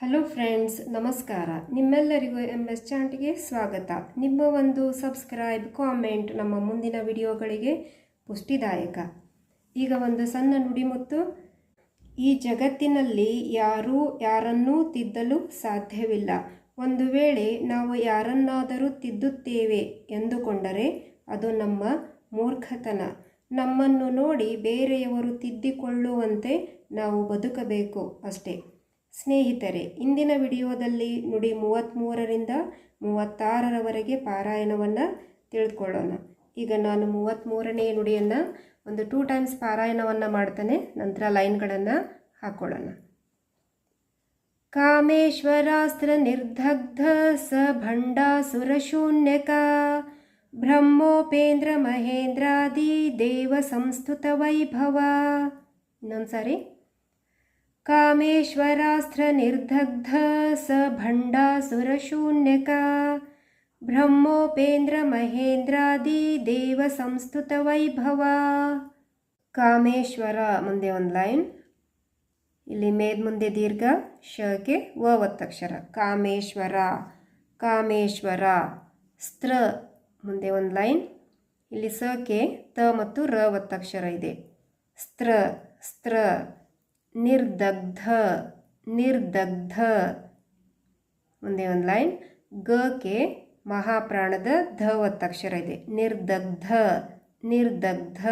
Hello friends ನಮಸ್ಕಾರ. ನಿಮ್ಮೆಲ್ಲರಿಗೂ M S ಚಾಂಟ್ಗೆ ಸ್ವಾಗತ. ನಿಮ್ಮ ಒಂದು ಸಬ್ಸ್ಕ್ರೈಬ್ ಕಾಮೆಂಟ್ ನಮ್ಮ ಮುಂದಿನ ವಿಡಿಯೋಗಳಿಗೆ ಪುಷ್ಟಿದಾಯಕ. ಈಗ ಒಂದು ಸಣ್ಣ ನುಡಿಮುತ್ತು ಈ ಜಗತ್ತಿನಲ್ಲಿ ಯಾರೂ ಯಾರನ್ನೂ ತಿದ್ದಲು ಸಾಧ್ಯವಿಲ್ಲ. ಒಂದು ವೇಳೆ ನಾವು ಯಾರನ್ನಾದರೂ ತಿದ್ದುತ್ತೇವೆ ಎಂದುಕೊಂಡರೆ ಅದು ನಮ್ಮ ಮೂರ್ಖತನ. ನಮ್ಮನ್ನು ನೋಡಿ ಬೇರೆಯವರು ತಿದ್ದಿಕೊಳ್ಳುವಂತೆ ನಾವು ಬದುಕಬೇಕು ಅಷ್ಟೇ. ಸ್ನೇಹಿತರೆ, ಇಂದಿನ ವಿಡಿಯೋದಲ್ಲಿ ನುಡಿ ಮೂವತ್ತ್ಮೂರರಿಂದ ಮೂವತ್ತಾರರವರೆಗೆ ಪಾರಾಯಣವನ್ನು ತಿಳ್ಕೊಳ್ಳೋಣ. ಈಗ ನಾನು ಮೂವತ್ತ್ಮೂರನೇ ನುಡಿಯನ್ನು ಒಂದು ಟೂ ಟೈಮ್ಸ್ ಪಾರಾಯಣವನ್ನು ಮಾಡ್ತಾನೆ, ನಂತರ ಲೈನ್ಗಳನ್ನು ಹಾಕ್ಕೊಳ್ಳೋಣ ಕಾಮೇಶ್ವರಾಸ್ತ್ರ ನಿರ್ಧಗ್ಧ ಸ ಭಂಡಾಸುರಶೂನ್ಯಕ ಬ್ರಹ್ಮೋಪೇಂದ್ರ ಮಹೇಂದ್ರಾದಿ ದೇವ ಸಂಸ್ತುತ ವೈಭವ. ಇನ್ನೊಂದು ಸಾರಿ ಬ್ರಹ್ಮೋಪೇಂದ್ರ ಮಹೇಂದ್ರಾದಿ ದೇವ ಸಂಸ್ತುತ ವೈಭವ ಕಾಮೇಶ್ವರ ಮುಂದೆ ಒಂದು ಲೈನ್. ಇಲ್ಲಿ ಮೇದ್ ಮುಂದೆ ದೀರ್ಘ ಶಕೆ ವ ಒತ್ತಕ್ಷರ ಕಾಮೇಶ್ವರ ಕಾಮೇಶ್ವರ, ಸ್ತ್ರ ಮುಂದೆ ಒಂದು ಲೈನ್. ಇಲ್ಲಿ ಸಕೆ ತ ಮತ್ತು ರ ಒತ್ತಕ್ಷರ ಇದೆ. ಸ್ತ್ರ ಸ್ತ್ರ. ನಿರ್ದಗ್ಧ ನಿರ್ದಗ್ಧ. ಮುಂದೆ ಒಂದು ಲೈನ್. ಗಕ್ಕೆ ಮಹಾಪ್ರಾಣದ ಧ ಒತ್ತಕ್ಷರ ಇದೆ. ನಿರ್ದಗ್ಧ ನಿರ್ದಗ್ಧ.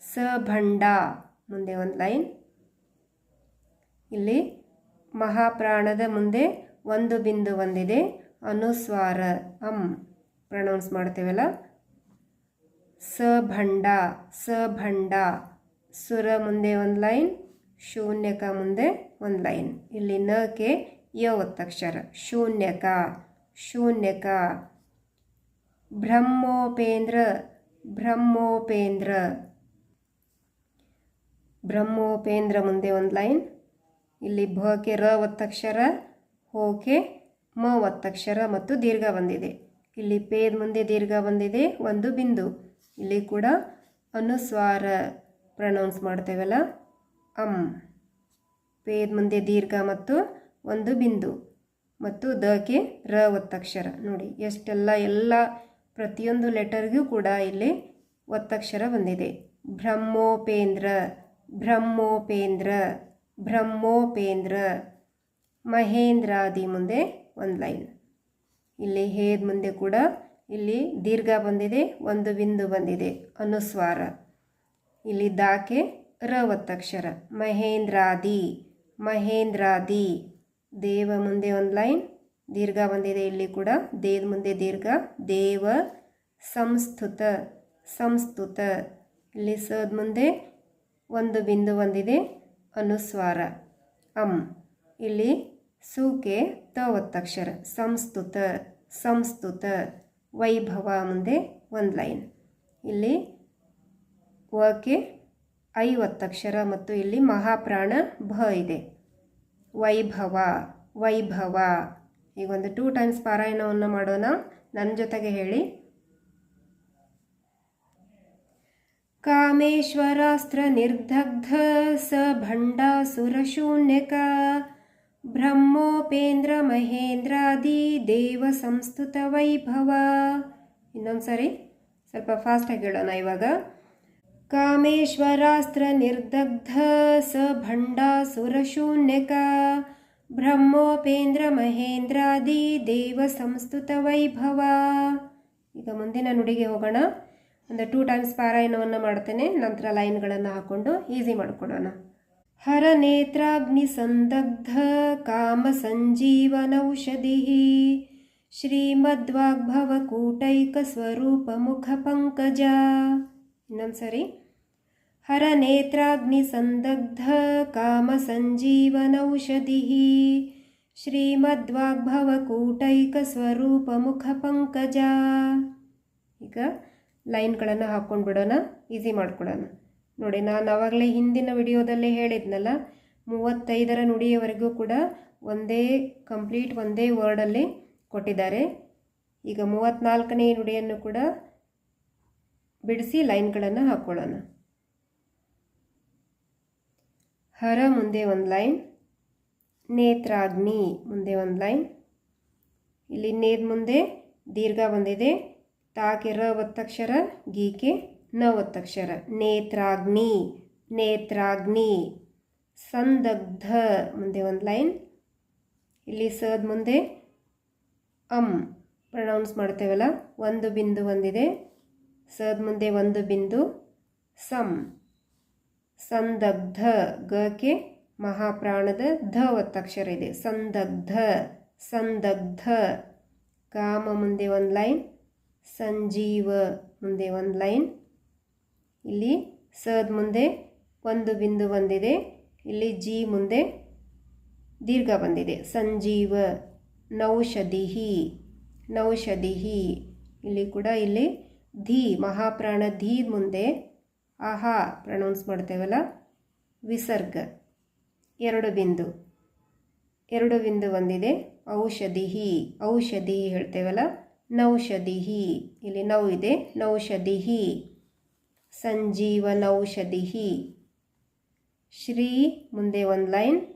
ಸಭಂಡ ಮುಂದೆ ಒಂದು ಲೈನ್. ಇಲ್ಲಿ ಮಹಾಪ್ರಾಣದ ಮುಂದೆ ಒಂದು ಬಿಂದು ಒಂದಿದೆ. ಅನುಸ್ವಾರ, ಅಂ. ಪ್ರನೌನ್ಸ್ ಮಾಡ್ತೇವಲ್ಲ. ಸ ಭಂಡ ಸ ಭಂಡ. ಸುರ ಮುಂದೆ ಒಂದು ಲೈನ್. ಶೂನ್ಯಕ ಮುಂದೆ ಒಂದು ಲೈನ್. ಇಲ್ಲಿ ನಕ್ಕೆ ಯ ಒತ್ತಕ್ಷರ ಶೂನ್ಯಕ ಶೂನ್ಯಕ. ಬ್ರಹ್ಮೋಪೇಂದ್ರ ಬ್ರಹ್ಮೋಪೇಂದ್ರ. ಬ್ರಹ್ಮೋಪೇಂದ್ರ ಮುಂದೆ ಒಂದು ಲೈನ್. ಇಲ್ಲಿ ಭಕ್ಕೆ ರ ಒತ್ತಕ್ಷರ ಹೋಕೆ ಮ ಒತ್ತಕ್ಷರ ಮತ್ತು ದೀರ್ಘ ಬಂದಿದೆ. ಇಲ್ಲಿ ಪೇದ್ ಮುಂದೆ ದೀರ್ಘ ಬಂದಿದೆ, ಒಂದು ಬಿಂದು. ಇಲ್ಲಿ ಕೂಡ ಅನುಸ್ವಾರ ಪ್ರನೌನ್ಸ್ ಮಾಡ್ತೇವಲ್ಲ. ಅಂ ಪೇದ ಮುಂದೆ ದೀರ್ಘ ಮತ್ತು ಒಂದು ಬಿಂದು ಮತ್ತು ದಕ್ಕೆ ರ ಒತ್ತಕ್ಷರ. ನೋಡಿ, ಎಷ್ಟೆಲ್ಲ ಎಲ್ಲ ಪ್ರತಿಯೊಂದು ಲೆಟರ್ಗೂ ಕೂಡ ಇಲ್ಲಿ ಒತ್ತಕ್ಷರ ಬಂದಿದೆ. ಬ್ರಹ್ಮೋಪೇಂದ್ರ ಬ್ರಹ್ಮೋಪೇಂದ್ರ ಬ್ರಹ್ಮೋಪೇಂದ್ರ, ಮಹೇಂದ್ರಾದಿ ಮುಂದೆ ಒಂದು ಲೈನ್. ಇಲ್ಲಿ ಹೇದ್ ಮುಂದೆ ಕೂಡ ಇಲ್ಲಿ ದೀರ್ಘ ಬಂದಿದೆ, ಒಂದು ಬಿಂದು ಬಂದಿದೆ, ಅನುಸ್ವಾರ. ಇಲ್ಲಿ ದಾಕೆ ರ ಒತ್ತಕ್ಷರ ಮಹೇಂದ್ರಾದಿ ಮಹೇಂದ್ರಾದಿ. ದೇವ ಮುಂದೆ ಒಂದು ಲೈನ್, ದೀರ್ಘ ಬಂದಿದೆ ಇಲ್ಲಿ ಕೂಡ. ದೇದ ಮುಂದೆ ದೀರ್ಘ, ದೇವ ಸಂಸ್ತುತ ಸಂಸ್ತುತ ಇಲ್ಲಿ ಸದ್ ಮುಂದೆ ಒಂದು ಬಿಂದು ಬಂದಿದೆ, ಅನುಸ್ವಾರ. ಅಂ. ಇಲ್ಲಿ ಸೂಕೆ ತ ಒತ್ತಕ್ಷರ ಸಂಸ್ತುತ ಸಂಸ್ತುತ ವೈಭವ ಮುಂದೆ ಒಂದು ಲೈನ್. ಇಲ್ಲಿ ವಕ್ಕೆ ಐ ಒತ್ತಕ್ಷರ ಮತ್ತು ಇಲ್ಲಿ ಮಹಾಪ್ರಾಣ ಭ ಇದೆ. ವೈಭವ ವೈಭವ. ಈಗ ಒಂದು ಟೂ ಟೈಮ್ಸ್ ಪಾರಾಯಣವನ್ನು ಮಾಡೋಣ. ನನ್ನ ಜೊತೆಗೆ ಹೇಳಿ. ಕಾಮೇಶ್ವರಾಸ್ತ್ರ ನಿರ್ದಗ್ಧ ಸ ಭಂಡಾಸುರಶೂನ್ಯಕ ಬ್ರಹ್ಮೋಪೇಂದ್ರ ಮಹೇಂದ್ರಾದಿ ದೇವ ಸಂಸ್ತುತ ವೈಭವ. ಇನ್ನೊಂದು ಸರಿ ಸ್ವಲ್ಪ ಫಾಸ್ಟಾಗಿ ಹೇಳೋಣ ಇವಾಗ. ಕಾಮೇಶ್ವರಾಸ್ತ್ರ ನಿರ್ದಗ್ಧ ಸ ಭಂಡಾಸುರಶೂನ್ಯಕ ಬ್ರಹ್ಮೋಪೇಂದ್ರ ಮಹೇಂದ್ರಾದಿ ದೇವ ಸಂಸ್ತುತ ವೈಭವ ಈಗ ಮುಂದಿನ ನುಡಿಗೆ ಹೋಗೋಣ. ಒಂದು ಟೂ ಟೈಮ್ಸ್ ಪಾರಾಯಣವನ್ನು ಮಾಡ್ತೇನೆ. ನಂತರ ಲೈನ್ಗಳನ್ನು ಹಾಕ್ಕೊಂಡು ಈಸಿ ಮಾಡಿಕೊಡೋಣ ಹರ ನೇತ್ರಾಗ್ನಿ ಸಂದಗ್ಧ ಕಾಮ ಸಂಜೀವನೌಷಧಿ ಶ್ರೀಮದ್ವಾಗ್ಭವ ಕೂಟೈಕ ಸ್ವರೂಪ ಮುಖ ಪಂಕಜ. ಇನ್ನೊಂದು ಸರಿ ಹರ ನೇತ್ರಾಗ್ನಿ ಸಂದಗ್ಧ ಕಾಮ ಸಂಜೀವನೌಷಧಿ ಶ್ರೀಮದ್ವಾಗ್ಭವ ಕೂಟೈಕ ಸ್ವರೂಪ ಮುಖ ಪಂಕಜ ಈಗ ಲೈನ್ಗಳನ್ನು ಹಾಕ್ಕೊಂಡು ಬಿಡೋಣ ಈಸಿ ಮಾಡ್ಕೊಡೋಣ ನೋಡಿ, ನಾನು ಆವಾಗಲೇ ಹಿಂದಿನ ವಿಡಿಯೋದಲ್ಲೇ ಹೇಳಿದ್ನಲ್ಲ, ಮೂವತ್ತೈದರ ನುಡಿಯವರೆಗೂ ಕೂಡ ಒಂದೇ, ಕಂಪ್ಲೀಟ್ ಒಂದೇ ವರ್ಡಲ್ಲಿ ಕೊಟ್ಟಿದ್ದಾರೆ. ಈಗ ಮೂವತ್ತ್ನಾಲ್ಕನೇ ನುಡಿಯನ್ನು ಕೂಡ ಬಿಡಿಸಿ ಲೈನ್ಗಳನ್ನು ಹಾಕ್ಕೊಳ್ಳೋಣ. ಹರ ಮುಂದೆ ಒಂದು ಲೈನ್, ನೇತ್ರಾಗ್ನಿ ಮುಂದೆ ಒಂದು ಲೈನ್. ಇಲ್ಲಿ ನೇದ್ ಮುಂದೆ, ದೀರ್ಘ ಬಂದಿದೆ, ತಾಕೆ ರ ಒತ್ತಕ್ಷರ ಗೀಕೆ ನ ಒತ್ತಕ್ಷರ ನೇತ್ರಾಗ್ನಿ ನೇತ್ರಾಗ್ನಿ. ಸಂದಗ್ಧ ಮುಂದೆ ಒಂದು ಲೈನ್. ಇಲ್ಲಿ ಸದ್ ಮುಂದೆ, ಅಂ ಪ್ರನೌನ್ಸ್ ಮಾಡ್ತೇವಲ್ಲ, ಒಂದು ಬಿಂದು ಒಂದಿದೆ ಸದ್ ಮುಂದೆ ಒಂದು ಬಿಂದು, ಸಂ. ಸಂದಗ್ಧ ಗಕ್ಕೆ ಮಹಾಪ್ರಾಣದ ಧ ಒತ್ತಕ್ಷರ ಇದೆ. ಸಂದಗ್ಧ ಸಂದಗ್ಧ. ಕಾಮ ಮುಂದೆ ಒಂದು ಲೈನ್, ಸಂಜೀವ ಮುಂದೆ ಒಂದು ಲೈನ್. ಇಲ್ಲಿ ಸದ್ ಮುಂದೆ ಒಂದು ಬಿಂದು ಬಂದಿದೆ. ಇಲ್ಲಿ ಜಿ ಮುಂದೆ ದೀರ್ಘ ಬಂದಿದೆ. ಸಂಜೀವ, ನೌಷಧಿಹಿ ನೌಷಧಿಹಿ. ಇಲ್ಲಿ ಕೂಡ ಇಲ್ಲಿ ಧೀ, ಮಹಾಪ್ರಾಣ ಧೀ ಮುಂದೆ ಆಹಾ ಪ್ರೊನೌನ್ಸ್ ಮಾಡ್ತೇವಲ್ಲ? ವಿಸರ್ಗ. ಎರಡು ಬಿಂದು. ಎರಡು ಬಿಂದು ಒಂದಿದೆ. ಔಷಧಿಹಿ. ಔಷಧಿ ಹೇಳ್ತೇವಲ್ಲ? ನೌಷಧಿಹಿ. ಇಲ್ಲಿ ನೌ ಇದೆ. ನೌಷಧಿಹಿ. ಸಂಜೀವನೌಷಧಿಹಿ. ಶ್ರೀ ಮುಂದೆ ಒಂದು ಲೈನ್.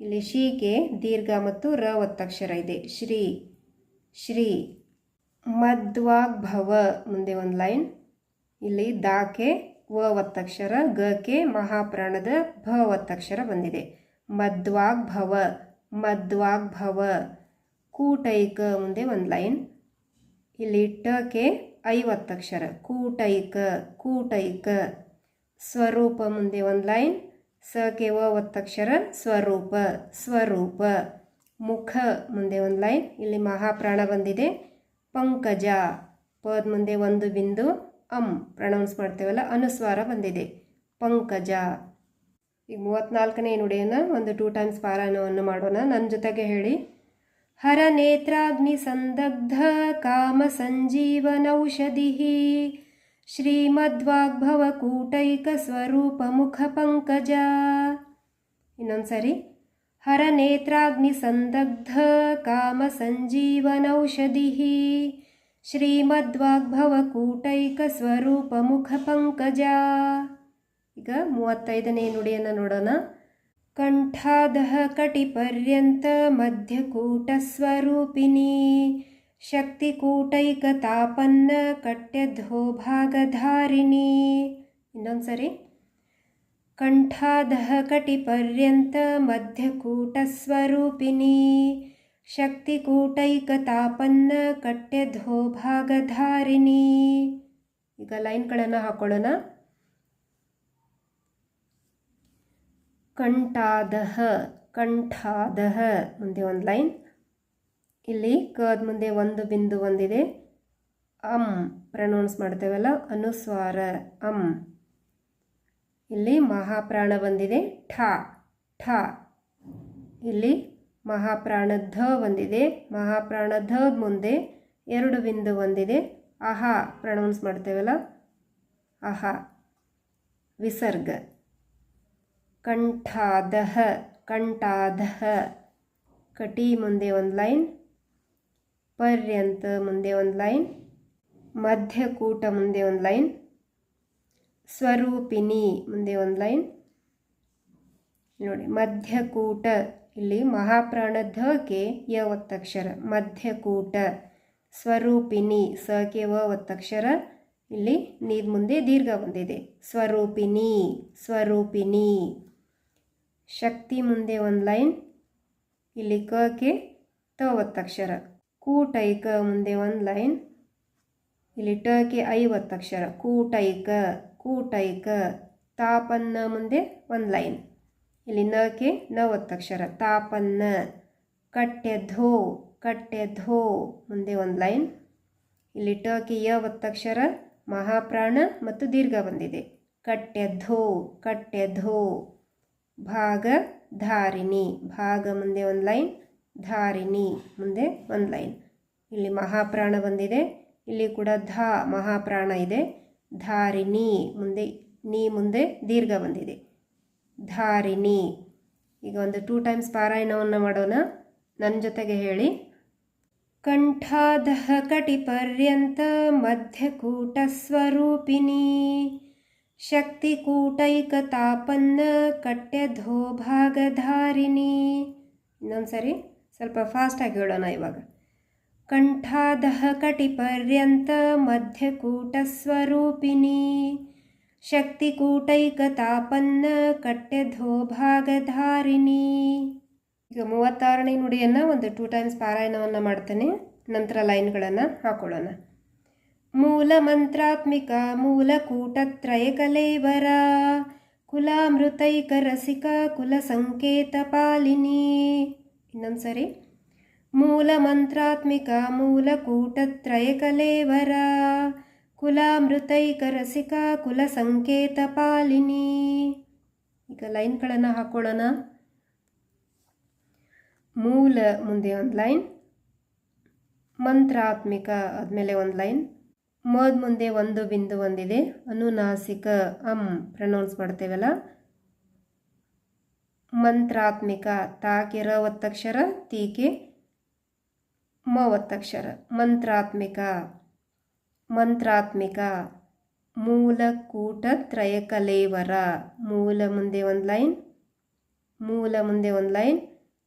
ಇಲ್ಲಿ ಶೀಗೆ, ದೀರ್ಘ ಮತ್ತು ರ ಒತ್ತಕ್ಷರ ಇದೆ. ಶ್ರೀ. ಶ್ರೀ. ಮಧ್ವಾಗ್ಭವ ಮುಂದೆ ಒಂದು ಲೈನ್. ಇಲ್ಲಿ ದಾಕೆ ವ ಒತ್ತಕ್ಷರ ಗಕ್ಕೆ ಮಹಾಪ್ರಾಣದ ಭ ಒತ್ತಕ್ಷರ ಬಂದಿದೆ. ಮದ್ವಾಗ್ಭವ ಮದ್ವಾಗ್ಭವ. ಕೂಟೈಕ ಮುಂದೆ ಒಂದು ಲೈನ್. ಇಲ್ಲಿ ಟ ಕೆ ಐವತ್ತಕ್ಷರ. ಕೂಟೈಕ ಕೂಟೈಕ. ಸ್ವರೂಪ ಮುಂದೆ ಒಂದು ಲೈನ್. ಸ ಕೆ ವ ಒತ್ತಕ್ಷರ ಸ್ವರೂಪ ಸ್ವರೂಪ. ಮುಖ ಮುಂದೆ ಒಂದು ಲೈನ್. ಇಲ್ಲಿ ಮಹಾಪ್ರಾಣ ಬಂದಿದೆ. ಪಂಕಜ. ಪದ ಮುಂದೆ ಒಂದು ಬಿಂದು. ಅಂ ಪ್ರನೌನ್ಸ್ ಮಾಡ್ತೇವಲ್ಲ, ಅನುಸ್ವಾರ ಬಂದಿದೆ. ಪಂಕಜ. ಈಗ ಮೂವತ್ತ್ನಾಲ್ಕನೇ ನುಡಿಯನ್ನು ಒಂದು ಟೂ ಟೈಮ್ಸ್ ಪಾರಾಯಣವನ್ನು ಮಾಡೋಣ. ನನ್ನ ಜೊತೆಗೆ ಹೇಳಿ. ಹರ ನೇತ್ರಾಗ್ನಿ ಸಂದಗ್ಧ ಕಾಮ ಸಂಜೀವನೌಷಧಿ ಶ್ರೀಮದ್ವಾಗ್ಭವ ಕೂಟೈಕ ಸ್ವರೂಪ ಮುಖ ಪಂಕಜ. ಇನ್ನೊಂದು ಸರಿ ಹರ ನೇತ್ರಾಗ್ನಿ ಸಂದಗ್ಧ ಕಾಮ ಸಂಜೀವನೌಷಧಿ ಶ್ರೀಮದ್ವಾಗ್ಭವ ಕೂಟೈಕ ಸ್ವರೂಪ ಮುಖ ಪಂಕಜ ಈಗ ಮೂವತ್ತೈದನೇ ನುಡಿಯನ್ನು ನೋಡೋಣ. ಕಂಠಾದಹ ಕಟಿಪರ್ಯಂತ ಮಧ್ಯಕೂಟಸ್ವರೂಪಿಣಿ, ಶಕ್ತಿಕೂಟೈಕತಾಪನ್ನ ತಾಪನ್ನ ಭಾಗಧಾರಿಣಿ ಇನ್ನೊಂದು ಸರಿ ಕಂಠಾದಹ ಕಟಿಪರ್ಯಂತ ಮಧ್ಯಕೂಟಸ್ವರೂಪಿಣಿ ಶಕ್ತಿಕೂಟೈಕತಾಪನ್ನ ಕಟ್ಯಧೋ ಭಾಗಧಾರಿಣಿ ಈಗ ಲೈನ್ಗಳನ್ನು ಹಾಕೊಳ್ಳೋಣ. ಕಂಠಾದಹ ಕಂಠಾದಹ ಮುಂದೆ ಒಂದು ಲೈನ್ ಇಲ್ಲಿ ಕದ ಮುಂದೆ ಒಂದು ಬಿಂದು ಒಂದಿದೆ. ಅಂ ಪ್ರನೌನ್ಸ್ ಮಾಡ್ತೇವಲ್ಲ, ಅನುಸ್ವಾರ, ಅಂ. ಇಲ್ಲಿ ಮಹಾಪ್ರಾಣ ಬಂದಿದೆ. ಠ ಠ. ಇಲ್ಲಿ ಮಹಾಪ್ರಾಣ ಧ ಬಂದಿದೆ ಮಹಾಪ್ರಾಣ ಧ ಮುಂದೆ ಎರಡು ಬಿಂದು ಒಂದಿದೆ. ಅಹ ಪ್ರನೌನ್ಸ್ ಮಾಡ್ತೇವಲ್ಲ? ಅಹ ವಿಸರ್ಗ. ಕಂಠಾದಹ ಕಂಠಾದಹ. ಕಟಿ ಮುಂದೆ ಒಂದು ಲೈನ್, ಪರ್ಯಂತ ಮುಂದೆ ಒಂದು ಲೈನ್, ಮಧ್ಯಕೂಟ ಮುಂದೆ ಒಂದು ಲೈನ್, ಸ್ವರೂಪಿಣಿ ಮುಂದೆ ಒಂದು ಲೈನ್. ನೋಡಿ, ಮಧ್ಯಕೂಟ. ಇಲ್ಲಿ ಮಹಾಪ್ರಾಣಧಕ್ಕೆ ಯ ಒತ್ತಕ್ಷರ ಮಧ್ಯಕೂಟ, ಸ್ವರೂಪಿಣಿ ಸಕೆ ವ ಒತ್ತಕ್ಷರ ಇಲ್ಲಿ ನೀರ್ ಮುಂದೆ ದೀರ್ಘ ಬಂದಿದೆ. ಸ್ವರೂಪಿಣಿ ಸ್ವರೂಪಿಣಿ. ಶಕ್ತಿ ಮುಂದೆ ಒಂದು ಲೈನ್, ಇಲ್ಲಿ ಕಕ್ಕೆ ತ ಒತ್ತಕ್ಷರ ಕೂಟೈಕ ಮುಂದೆ ಒಂದು ಲೈನ್, ಇಲ್ಲಿ ಟ ಟಕ್ಕೆ ಐವತ್ತಕ್ಷರ. ಕೂಟೈಕ ಕೂಟೈಕ. ತಾಪನ್ನ ಮುಂದೆ ಒಂದು ಲೈನ್. ಇಲ್ಲಿ ನಕ್ಕೆ ನ ಒತ್ತಕ್ಷರ. ತಾಪನ್ನ. ಕಟ್ಟೆಧೋ. ಕಟ್ಟೆಧೋ. ಮುಂದೆ ಒಂದು ಲೈನ್. ಇಲ್ಲಿ ಟಕ್ಕೆ ಯ ಒತ್ತಕ್ಷರ, ಮಹಾಪ್ರಾಣ ಮತ್ತು ದೀರ್ಘ ಬಂದಿದೆ. ಕಟ್ಟೆಧೋ. ಕಟ್ಟೆಧೋ. ಭಾಗ ಧಾರಿಣಿ. ಭಾಗ ಮುಂದೆ ಒಂದು ಲೈನ್. ಧಾರಿಣಿ. ಮುಂದೆ ಒಂದು ಲೈನ್. ಇಲ್ಲಿ ಮಹಾಪ್ರಾಣ ಬಂದಿದೆ. ಇಲ್ಲಿ ಕೂಡ ಧಾ, ಮಹಾಪ್ರಾಣ ಇದೆ. ಧಾರಿಣಿ. ಮುಂದೆ, ನೀ ಮುಂದೆ ದೀರ್ಘ ಬಂದಿದೆ. ಧಾರಿಣಿ. ಈಗ ಒಂದು ಟೂ ಟೈಮ್ಸ್ ಪಾರಾಯಣವನ್ನು ಮಾಡೋಣ. ನನ್ನ ಜೊತೆಗೆ ಹೇಳಿ. ಕಂಠಾದಹ ಕಟಿಪರ್ಯಂತ ಮಧ್ಯಕೂಟಸ್ವರೂಪಿಣಿ ಶಕ್ತಿಕೂಟೈಕತಾಪನ್ನ ಕಟ್ಯಧೋ ಭಾಗಧಾರಿಣಿ ಇನ್ನೊಂದು ಸರಿ ಸ್ವಲ್ಪ ಫಾಸ್ಟಾಗಿ ಹೇಳೋಣ ಇವಾಗ. ಕಂಠಾದಹ ಕಟಿಪರ್ಯಂತ ಮಧ್ಯಕೂಟಸ್ವರೂಪಿಣಿ ಶಕ್ತಿಕೂಟೈಕತಾಪನ್ನ ಕಟ್ಟೆಧೋ ಭಾಗಧಾರಿಣಿ. ಈಗ ಮೂವತ್ತಾರನೇ ನುಡಿಯನ್ನು ಒಂದು ಟೂ ಟೈಮ್ಸ್ ಪಾರಾಯಣವನ್ನು ಮಾಡ್ತೇನೆ. ನಂತರ ಲೈನ್ಗಳನ್ನು ಹಾಕೊಳ್ಳೋಣ. ಮೂಲ ಮಂತ್ರಾತ್ಮಿಕ ಮೂಲಕೂಟತ್ರಯ ಕಲೇವರ ಕುಲಾಮೃತೈಕ ರಸಿಕ, ಕುಲ ಸಂಕೇತ ಪಾಲಿನಿ. ಇನ್ನೊಂದು ಸರಿ. ಮೂಲ ಮಂತ್ರಾತ್ಮಿಕ ಮೂಲಕೂಟತ್ರಯ ಕಲೇವರ ಕುಲಾಮೃತೈಕ ರಸಿಕ ಕುಲ ಸಂಕೇತ ಪಾಲಿನಿ ಈಗ ಲೈನ್ಗಳನ್ನು ಹಾಕೊಳ್ಳೋಣ. ಮೂಲ ಮುಂದೆ ಒಂದು ಲೈನ್, ಮಂತ್ರಾತ್ಮಿಕ ಆದಮೇಲೆ ಒಂದು ಲೈನ್, ಮೋದ್ ಮುಂದೆ ಒಂದು ಬಿಂದು ಒಂದಿದೆ, ಅನುನಾಸಿಕ ಅಂ ಪ್ರನೌನ್ಸ್ ಮಾಡ್ತೇವಲ್ಲ. ಮಂತ್ರಾತ್ಮಿಕ ತಾಕಿರ ಒತ್ತಕ್ಷರ, ತೀಕೆ ಮ ಒತ್ತಕ್ಷರ. ಮಂತ್ರಾತ್ಮಿಕ ಮಂತ್ರಾತ್ಮಿಕ. ಮೂಲಕೂಟ ತ್ರಯಕಲೇವರ ಮೂಲ ಮುಂದೆ ಒಂದು ಲೈನ್. ಮೂಲ ಮುಂದೆ ಒಂದು ಲೈನ್.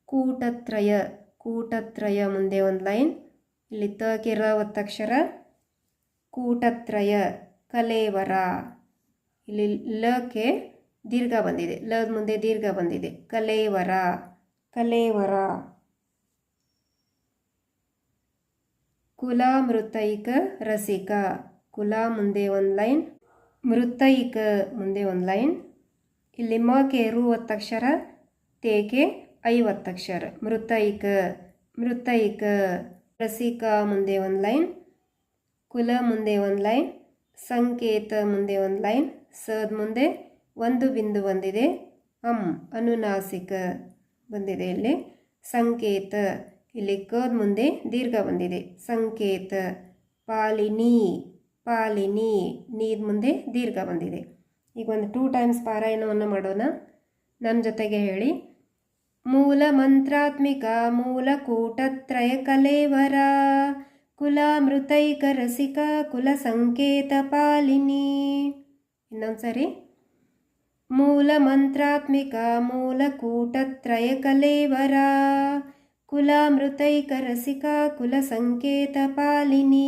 ಕೂಟತ್ರಯ. ಕೂಟತ್ರಯ ಮುಂದೆ ಒಂದು ಲೈನ್. ಇಲ್ಲಿ ತಕಿರ ಒತ್ತಕ್ಷರ ಕೂಟತ್ರಯ ಕಲೇವರ. ಇಲ್ಲಿ ಲಕ್ಕೆ ದೀರ್ಘ ಬಂದಿದೆ. ಲ ಮುಂದೆ ದೀರ್ಘ ಬಂದಿದೆ. ಕಲೇವರ. ಕಲೇವರ. ಕುಲ ಮೃತೈಕ ರಸಿಕ. ಕುಲ ಮುಂದೆ ಒಂದು ಲೈನ್, ಮೃತೈಕ ಮುಂದೆ ಒಂದು ಲೈನ್. ಇಲ್ಲಿ ಮಕೆ ರು ಒತ್ತಕ್ಷರ ತೇಕೆ ಐವತ್ತಕ್ಷರ. ಮೃತೈಕ ಮೃತೈಕ ರಸಿಕ ಮುಂದೆ ಒಂದು ಲೈನ್, ಕುಲ ಮುಂದೆ ಒಂದು ಲೈನ್, ಸಂಕೇತ ಮುಂದೆ ಒಂದು ಲೈನ್, ಸದ್ ಮುಂದೆ ಒಂದು ಬಿಂದು ಬಂದಿದೆ, ಅಂ, ಅನುನಾಸಿಕ ಬಂದಿದೆ ಇಲ್ಲಿ. ಸಂಕೇತ ಇಲ್ಲಿ ಕದ ಮುಂದೆ ದೀರ್ಘ ಬಂದಿದೆ. ಸಂಕೇತ, ಪಾಲಿನಿ ಪಾಲಿನಿ, ನೀರ್ ಮುಂದೆ ದೀರ್ಘ ಬಂದಿದೆ. ಈಗ ಒಂದು ಟೂ ಟೈಮ್ಸ್ ಪಾರಾಯಣವನ್ನು ಮಾಡೋಣ. ನನ್ನ ಜೊತೆಗೆ ಹೇಳಿ. ಮೂಲ ಮಂತ್ರಾತ್ಮಿಕ, ಮೂಲ ಕೂಟತ್ರಯ ಕಲೇವರ ಕುಲಾಮೃತೈಕ ರಸಿಕ ಕುಲ ಸಂಕೇತ ಪಾಲಿನಿ. ಇನ್ನೊಂದು ಸರಿ ಮೂಲ ಮಂತ್ರಾತ್ಮಿಕ, ಮೂಲ ಕೂಟತ್ರಯ ಕಲೇವರ ಕುಲಾಮೃತೈಕ ರಸಿಕ ಕುಲ ಸಂಕೇತ ಪಾಲಿನಿ